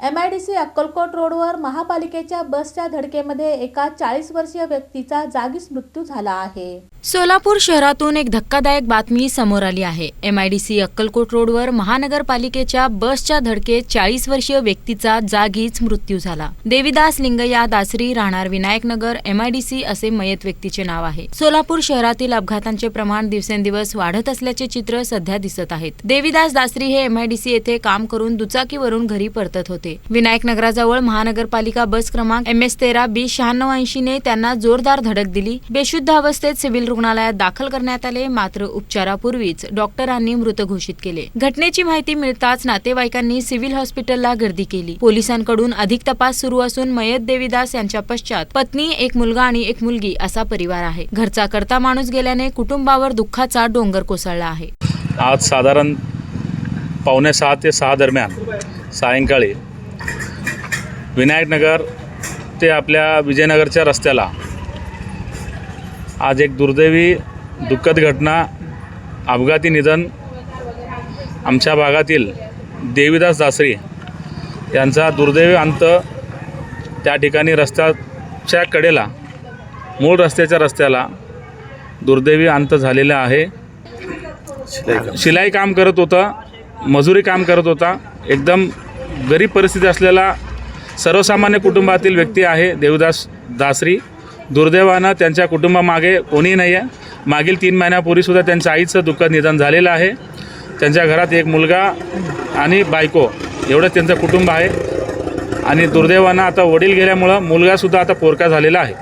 M I D C Akkalkot रोडवर महापालिकेच्या बसच्या धडकेमध्ये एका चाळीस वर्षीय व्यक्तीचा जागीच मृत्यू झाला आहे. सोलापूर शहरातून एक धक्कादायक बातमी समोर आली आहे. एम आयडीसी अक्कलकोट रोडवर महानगरपालिकेच्या बसच्या धडकेत चाळीस वर्षीय व्यक्तीचा जागीच मृत्यू झाला. देविदास लिंगया दासरी राहणार Vinayaknagar M I D C असे मयत व्यक्तीचे नाव आहे. सोलापूर शहरातील अपघातांचे प्रमाण दिवसेंदिवस वाढत असल्याचे चित्र सध्या दिसत आहेत. देविदास दासरी हे एम आय डी सी येथे काम करून दुचाकीवरून घरी परतत होते. विनायकनगराजवळ महानगरपालिका बस क्रमांक एम एस तेरा बी शहाण्णव ऐंशी ने त्यांना जोरदार धडक दिली. बेशुद्ध अवस्थेत सिव्हिल रुग्णालयात दाखल करण्यात आले मात्र उपचारापूर्वीच डॉक्टरांनी मृत घोषित केले. घटनेची माहिती मिळताच नातेवाईकांनी सिव्हिल हॉस्पिटलला गर्दी केली. पोलिसांकडून अधिक तपास सुरू असून मयत देवीदास यांच्या पश्चात पत्नी एक मुलगा आणि एक मुलगी असा परिवार आहे. घरचा करता माणूस गेल्याने कुटुंबावर दुःखाचा डोंगर कोसळला आहे. आज साधारण पावणे सहा ते सहा दरम्यान सायंकाळी विनायकनगर ते आपल्या विजयनगरच्या रस्त्याला. आज एक दुर्दैवी दुःखद घटना अपघाती निधन आमच्या भागातील देवीदास दासरी यांचा दुर्दैवी अंत त्या ठिकाणी रस्त्याच्या कडेला मूळ रस्त्याच्या रस्त्याला दुर्दैवी अंत झालेला आहे. शिलाई काम करत होता मजुरी काम करत होता. एकदम गरीब परिस्थिती असलेला सर्वसामान्य कुटुंबातील व्यक्ती आहे देवदास दासरी. दुर्दैवानं त्यांच्या कुटुंबामागे कोणीही नाही आहे मागील तीन महिन्यापूर्वीसुद्धा त्यांच्या आईचं दुःखद निधन झालेलं आहे. त्यांच्या घरात एक मुलगा आणि बायको एवढंच त्यांचं कुटुंब आहे. आणि दुर्दैवानं आता वडील गेल्यामुळं मुलगासुद्धा आता पोरका झालेला आहे.